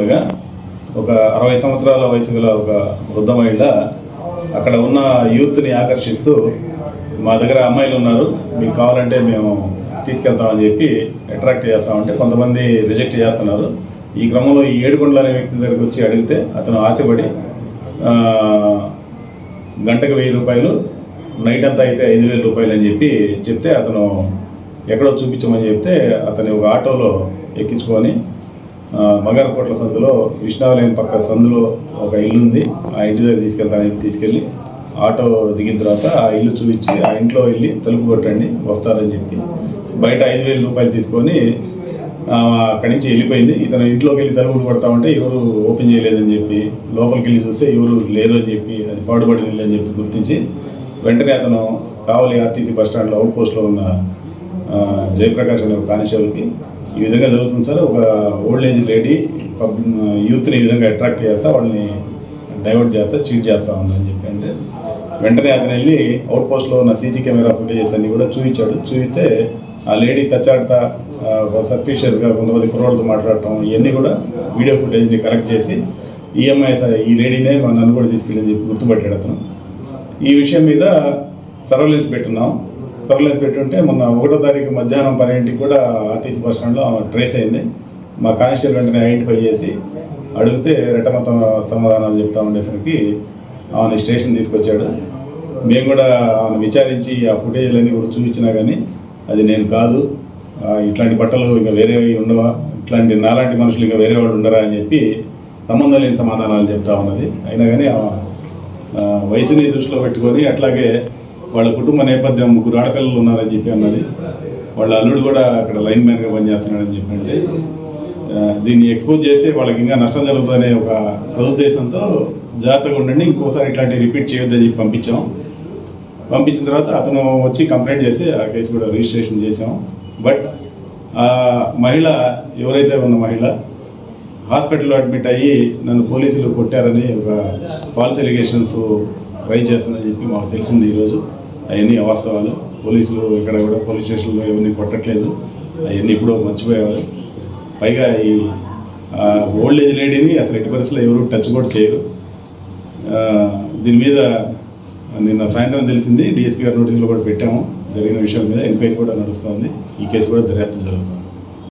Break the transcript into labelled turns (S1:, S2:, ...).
S1: ఉండగా ఒక అరవై సంవత్సరాల వయసు గల ఒక వృద్ధ మహిళ అక్కడ ఉన్న యూత్ని ఆకర్షిస్తూ మా దగ్గర అమ్మాయిలు ఉన్నారు మీకు కావాలంటే మేము తీసుకెళ్తామని చెప్పి అట్రాక్ట్ చేస్తామంటే కొంతమంది రిజెక్ట్ చేస్తున్నారు. ఈ క్రమంలో ఈ ఏడుగుండ్ల అనే వ్యక్తి దగ్గరికి వచ్చి అడిగితే అతను ఆశపడి గంటకు వెయ్యి రూపాయలు నైట్ అంతా అయితే ఐదు వేల రూపాయలు అని చెప్పి చెప్తే అతను ఎక్కడో చూపించమని చెప్తే అతని ఒక ఆటోలో ఎక్కించుకొని మగారకోట్ల సందులో విష్ణాలయం పక్క సందులో ఒక ఇల్లు ఉంది ఆ ఇంటి దగ్గర తీసుకెళ్తానని తీసుకెళ్ళి ఆటో దిగిన తర్వాత ఆ ఇల్లు చూపించి ఆ ఇంట్లో వెళ్ళి తలుపు కొట్టండి వస్తారని చెప్పి బయట ఐదు వేల రూపాయలు తీసుకొని అక్కడి నుంచి వెళ్ళిపోయింది. ఇతను ఇంట్లోకి వెళ్ళి తలుపులు కొడతా ఉంటే ఎవరు ఓపెన్ చేయలేదని చెప్పి లోపలికి వెళ్ళి చూస్తే ఎవరు లేరు అని చెప్పి అది పాడుబడి ఇల్లు అని చెప్పి గుర్తించి వెంటనే అతను కావలి ఆర్టీసీ బస్ స్టాండ్లో అవుట్ పోస్ట్లో ఉన్న జయప్రకాష్ అనే ఒక కానిస్టేబుల్కి ఈ విధంగా జరుగుతుంది సార్. ఒక ఓల్డ్ ఏజ్ లేడీ పబ్ యూత్ని ఈ విధంగా అట్రాక్ట్ చేస్తా వాళ్ళని డైవర్ట్ చేస్తా చీట్ చేస్తా ఉందని చెప్పి అంటే వెంటనే అతను వెళ్ళి అవుట్ పోస్ట్లో ఉన్న సీసీ కెమెరా ఫుటేజెస్ అన్ని కూడా చూపించాడు. చూపిస్తే ఆ లేడీ తచ్చాడుతా సస్పీషియస్గా కొంతమంది కుర్రోళ్ళతో మాట్లాడటం ఇవన్నీ కూడా వీడియో ఫుటేజ్ని కలెక్ట్ చేసి ఈఎంఐ ఈ లేడీనే మా నన్ను కూడా తీసుకెళ్ళి చెప్పి గుర్తుపట్టాడు అతను. ఈ విషయం మీద సర్వలెన్స్ పెట్టున్నాం. సర్వలెన్స్ పెట్టుంటే మొన్న ఒకటో తారీఖు మధ్యాహ్నం పన్నెండింటికి కూడా ఆర్టీసీ బస్ స్టాండ్లో ఆమె ట్రేస్ అయింది. మా కానిస్టేబుల్ వెంటనే ఐడెంటిఫై చేసి అడిగితే రెట్టమతం సమాధానాలు చెప్తా ఉండేసరికి ఆమె స్టేషన్ తీసుకొచ్చాడు. మేము కూడా ఆమెను విచారించి ఆ ఫుటేజ్లన్నీ కూడా చూపించినా కానీ అది నేను కాదు. ఇట్లాంటి బట్టలు ఇంకా వేరే ఉండవా? ఇట్లాంటి నాలాంటి మనుషులు ఇంకా వేరే వాళ్ళు ఉండరా అని చెప్పి సంబంధం లేని సమాధానాలు చెప్తా ఉన్నది. అయినా కానీ వయసుని దృష్టిలో పెట్టుకొని అట్లాగే వాళ్ళ కుటుంబ నేపథ్యం ముగ్గురు ఆడపిల్లలు ఉన్నారని చెప్పి అన్నది. వాళ్ళ అల్లుడు కూడా అక్కడ లైన్ మ్యాన్గా పనిచేస్తున్నాడని చెప్పి అంటే దీన్ని ఎక్స్పోజ్ చేస్తే వాళ్ళకి ఇంకా నష్టం జరుగుతుందనే ఒక సదుద్దేశంతో జాగ్రత్తగా ఉండండి ఇంకోసారి ఇట్లాంటివి రిపీట్ చేయొద్దని చెప్పి పంపించాం. పంపించిన తర్వాత అతను వచ్చి కంప్లైంట్ చేసి ఆ కేసు కూడా రిజిస్ట్రేషన్ చేసాం బట్ ఆ మహిళ ఎవరైతే ఉన్న మహిళ హాస్పిటల్లో అడ్మిట్ అయ్యి నన్ను పోలీసులు కొట్టారని ఒక ఫాల్స్ ఎలిగేషన్స్ ట్రై చేస్తుందని చెప్పి మాకు తెలిసింది ఈరోజు. అవన్నీ అవాస్తవాలు. పోలీసులు ఇక్కడ కూడా పోలీస్ స్టేషన్లో ఎవరిని కొట్టట్లేదు. అవన్నీ ఇప్పుడు మర్చిపోయేవారు. పైగా ఈ ఓల్డ్ ఏజ్ లేడీని అసలు ఎట్టి పరిస్థితుల్లో ఎవరు టచ్ కూడా చేయరు. దీని మీద నిన్న సాయంత్రం తెలిసింది డిఎస్పీ గారి నోటీసులో కూడా పెట్టాము. జరిగిన విషయం మీద ఎంక్వైరీ కూడా నడుస్తుంది. ఈ కేసు కూడా దర్యాప్తు జరుగుతుంది.